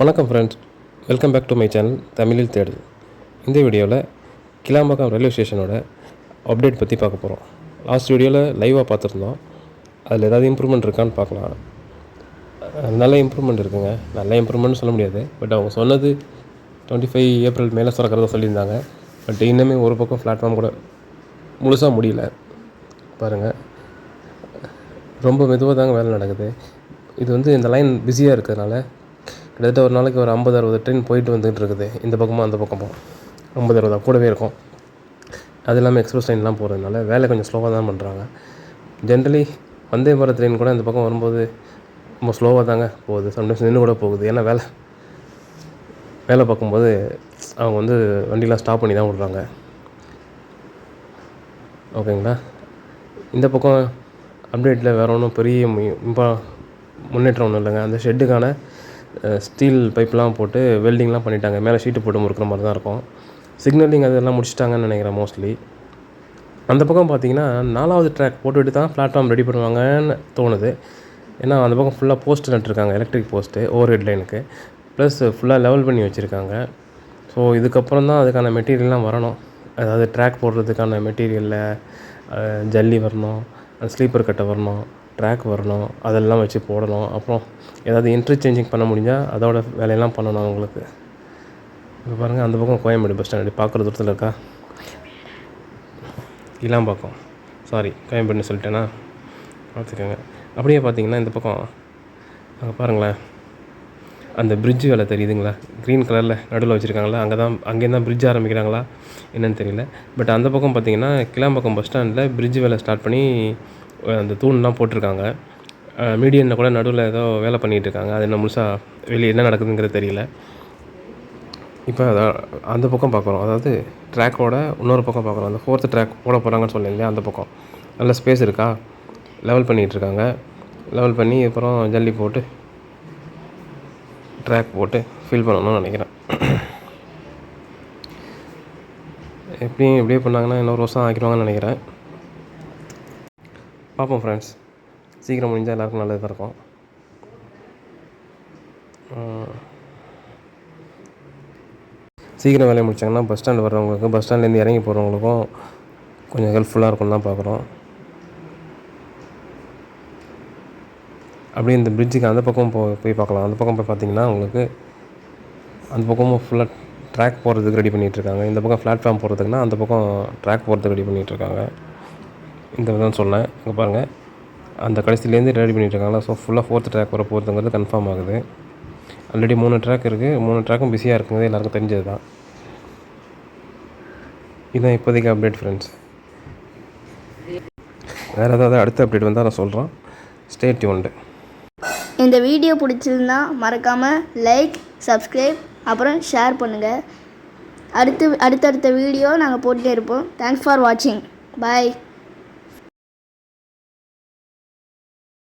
வணக்கம் friends welcome back to my channel தமிழில் தேடு இந்த வீடியோவில் கிளாம்பாக்கம் ரயில்வே ஸ்டேஷனோட அப்டேட் பற்றி பார்க்க போகிறோம் லாஸ்ட் வீடியோவில் லைவாக பார்த்துருந்தோம். அதில் ஏதாவது இம்ப்ரூவ்மெண்ட் இருக்கான்னு பார்க்கலாம். நல்ல இம்ப்ரூவ்மெண்ட் இருக்குங்க. நல்ல இம்ப்ரூவ்மெண்ட் சொல்ல முடியாது. பட் அவங்க சொன்னது டுவெண்ட்டி ஃபைவ் ஏப்ரல் மேலே திறக்கிறதா சொல்லியிருந்தாங்க. பட் இன்னுமே ஒரு பக்கம் பிளாட்ஃபார்ம் கூட முழுசாக முடியல. பாருங்கள் ரொம்ப மெதுவாக தாங்க வேலை நடக்குது. இது வந்து இந்த லைன் பிஸியாக இருக்கிறதுனால கிட்டத்தட்ட ஒரு நாளைக்கு ஒரு ஐம்பது அறுபது ட்ரெயின் போயிட்டு வந்துகிட்டு இருக்குது. இந்த பக்கமும் அந்த பக்கமும் ஐம்பது அறுபதா கூடவே இருக்கும். அது இல்லாமல் எக்ஸ்பிரஸ் ட்ரெயின்லாம் போகிறதுனால வேலை கொஞ்சம் ஸ்லோவாக தான் பண்ணுறாங்க ஜென்ரலி வந்தே பாரத் ட்ரெயின் கூட இந்த பக்கம் வரும்போது ரொம்ப ஸ்லோவாக தாங்க போகுது. சம்டைம்ஸ் நின்று கூட போகுது. ஏன்னா வேலை வேலை பார்க்கும்போது அவங்க வந்து வண்டிலாம் ஸ்டாப் பண்ணி தான் விட்றாங்க. ஓகேங்களா? இந்த பக்கம் அப்டேட்டில் வேறு ஒன்றும் பெரிய மு- இம்பா முன்னேற்றம் ஒன்றும் இல்லைங்க. அந்த ஷெட்டுக்கான ஸ்டீல் பைப்லாம் போட்டு வெல்டிங்லாம் பண்ணிட்டாங்க. மேலே ஷீட்டு போட்டு முறுக்கிற மாதிரி தான் இருக்கும். சிக்னலிங் அதெல்லாம் முடிச்சிட்டாங்கன்னு நினைக்கிறேன் மோஸ்ட்லி அந்த பக்கம் பார்த்தீங்கன்னா நாலாவது ட்ராக் போட்டுவிட்டு தான் பிளாட்ஃபார்ம் ரெடி பண்ணுவாங்கன்னு தோணுது. ஏன்னா அந்த பக்கம் ஃபுல்லாக போஸ்ட் நட்டுருக்காங்க எலக்ட்ரிக் போஸ்ட்டு ஓவர் ஹெட் லைனுக்கு ப்ளஸ் ஃபுல்லாக லெவல் பண்ணி வச்சுருக்காங்க. ஸோ இதுக்கப்புறம் தான் அதுக்கான மெட்டீரியல்லாம் வரணும். அதாவது ட்ராக் போடுறதுக்கான மெட்டீரியலில் ஜல்லி வரணும். ஸ்லீப்பர் கட்டை வரணும் ட்ராக் வரணும் அதெல்லாம் வச்சு போடணும். அப்புறம் ஏதாவது இன்டர்சேஞ்சிங் பண்ண முடிஞ்சால் அதோட வேலையெல்லாம் பண்ணணும் அவங்களுக்கு. இப்போ பாருங்கள் அந்த பக்கம் கோயம்பேடு பஸ் ஸ்டாண்ட் பார்க்குற தூரத்தில் இருக்கா? இளாம்பாக்கம். சாரி கோயம்பேடுன்னு சொல்லிட்டேன்னா பார்த்துக்கோங்க. அப்படியே பார்த்தீங்கன்னா இந்த பக்கம். அங்கே பாருங்களேன். அந்த பிரிட்ஜு வேலை தெரியுதுங்களா? க்ரீன் கலரில் நடுவில் வச்சுருக்காங்களா? அங்கே தான் அங்கேருந்து தான் பிரிட்ஜ் ஆரம்பிக்கிறாங்களா? என்னன்னு தெரியல. பட் அந்த பக்கம் பார்த்தீங்கன்னா கிளாம்பாக்கம் பஸ் ஸ்டாண்டில் பிரிட்ஜ் வேலை ஸ்டார்ட் பண்ணி அந்த தூண்லாம் போட்டிருக்காங்க. மீடியனில் கூட நடுவில் ஏதோ வேலை பண்ணிகிட்டு இருக்காங்க. அது என்ன முழுசாக வெளியே என்ன நடக்குதுங்கிறது தெரியல. இப்போ அதான் அந்த பக்கம் பார்க்குறோம். அதாவது ட்ராக்கோட இன்னொரு பக்கம் பார்க்குறோம். அந்த ஃபோர்த்து ட்ராக் போட போகிறாங்கன்னு சொன்னேன் இல்லையா அந்த பக்கம். நல்ல ஸ்பேஸ் இருக்கா? லெவல் பண்ணிகிட்டு இருக்காங்க. லெவல் பண்ணி அப்புறம் ஜல்லி போட்டு ட்ராக் போட்டு ஃபில் பண்ணணும்னு நினைக்கிறேன். எப்படியும் இப்படியே பண்ணாங்கன்னா இன்னொரு வருஷம் ஆக்கிடுவாங்கன்னு நினைக்கிறேன். பார்ப்போம் ஃப்ரெண்ட்ஸ் சீக்கிரம் முடிஞ்சால் எல்லாருக்கும் நல்லதாக இருக்கும். சீக்கிரம் வேலையை முடிச்சாங்கன்னா பஸ் ஸ்டாண்ட் வர்றவங்களுக்கு பஸ் ஸ்டாண்ட்லேருந்து இறங்கி போகிறவங்களுக்கும் கொஞ்சம் ஹெல்ப்ஃபுல்லாக இருக்கும்னு தான் பார்க்குறோம். அப்படியே இந்த பிரிட்ஜுக்கு அந்த பக்கம் போ போய் பார்க்கலாம். அந்த பக்கம் போய் பார்த்தீங்கன்னா உங்களுக்கு அந்த பக்கமும் ஃபுல்லாக ட்ராக் போகிறதுக்கு ரெடி பண்ணிகிட்ருக்காங்க இந்த பக்கம் பிளாட்ஃபார்ம் போகிறதுக்குன்னா அந்த பக்கம் ட்ராக் போகிறதுக்கு ரெடி பண்ணிகிட்ருக்காங்க இந்த தான் சொன்னேன். இங்கே பாருங்கள் அந்த கடைசிலேருந்து ரெடி பண்ணிகிட்ருக்காங்களா ஸோ ஃபுல்லாக ஃபோர்த் ட்ராக் வர போகிறதுங்கிறது கன்ஃபார்ம் ஆகுது. ஆல்ரெடி மூணு ட்ராக் இருக்குது மூணு ட்ராக்கும் பிஸியாக இருக்குங்கிறது எல்லாருக்கும் தெரிஞ்சது தான். இதுதான் இப்போதைக்கு அப்டேட் ஃப்ரெண்ட்ஸ் வேறு ஏதாவது அடுத்த அப்டேட் வந்தால் நான் சொல்கிறேன் ஸ்டே டியூன்டு இந்த வீடியோ பிடிச்சிருந்தா மறக்காமல் லைக் சப்ஸ்கிரைப் அப்புறம் ஷேர் பண்ணுங்கள் அடுத்து அடுத்தடுத்த வீடியோ நாங்கள் போட்டுகிட்டே இருப்போம். தேங்க்ஸ் ஃபார் வாட்சிங் பாய்